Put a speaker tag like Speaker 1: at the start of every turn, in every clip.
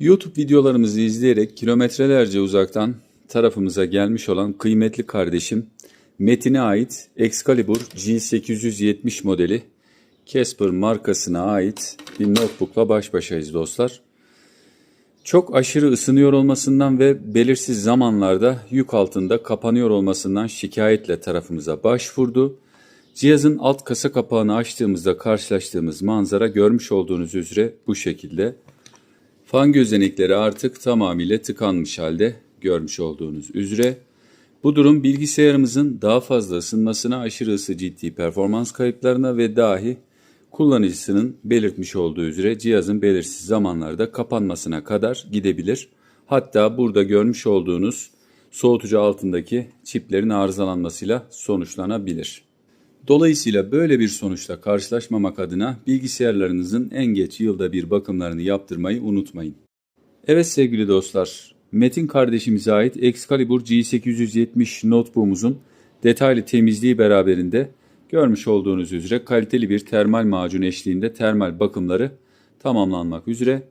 Speaker 1: YouTube videolarımızı izleyerek kilometrelerce uzaktan tarafımıza gelmiş olan kıymetli kardeşim Metin'e ait Excalibur G870 modeli Casper markasına ait bir notebookla baş başayız dostlar. Çok aşırı ısınıyor olmasından ve belirsiz zamanlarda yük altında kapanıyor olmasından şikayetle tarafımıza başvurdu. Cihazın alt kasa kapağını açtığımızda karşılaştığımız manzara görmüş olduğunuz üzere bu şekilde. Fan gözenekleri artık tamamıyla tıkanmış halde görmüş olduğunuz üzere. Bu durum bilgisayarımızın daha fazla ısınmasına, aşırı ısı ciddi performans kayıplarına ve dahi kullanıcısının belirtmiş olduğu üzere cihazın belirsiz zamanlarda kapanmasına kadar gidebilir. Hatta burada görmüş olduğunuz soğutucu altındaki çiplerin arızalanmasıyla sonuçlanabilir. Dolayısıyla böyle bir sonuçla karşılaşmamak adına bilgisayarlarınızın en geç yılda bir bakımlarını yaptırmayı unutmayın. Evet sevgili dostlar, Metin kardeşimize ait Excalibur G870 notebook'umuzun detaylı temizliği beraberinde görmüş olduğunuz üzere kaliteli bir termal macun eşliğinde termal bakımları tamamlanmak üzere.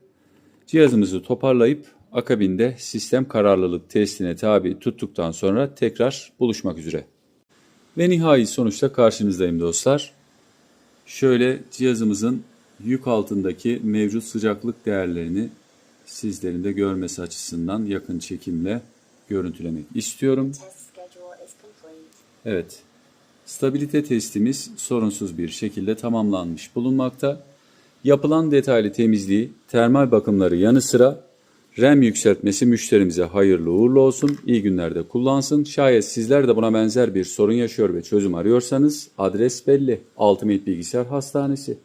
Speaker 1: Cihazımızı toparlayıp akabinde sistem kararlılık testine tabi tuttuktan sonra tekrar buluşmak üzere. Ve nihai sonuçta karşınızdayım dostlar. Şöyle cihazımızın yük altındaki mevcut sıcaklık değerlerini sizlerin de görmesi açısından yakın çekimle görüntülemek istiyorum. Evet, stabilite testimiz sorunsuz bir şekilde tamamlanmış bulunmakta. Yapılan detaylı temizliği, termal bakımları yanı sıra RAM yükseltmesi müşterimize hayırlı uğurlu olsun, iyi günlerde kullansın. Şayet sizler de buna benzer bir sorun yaşıyor ve çözüm arıyorsanız adres belli. Ultimate Bilgisayar Hastanesi.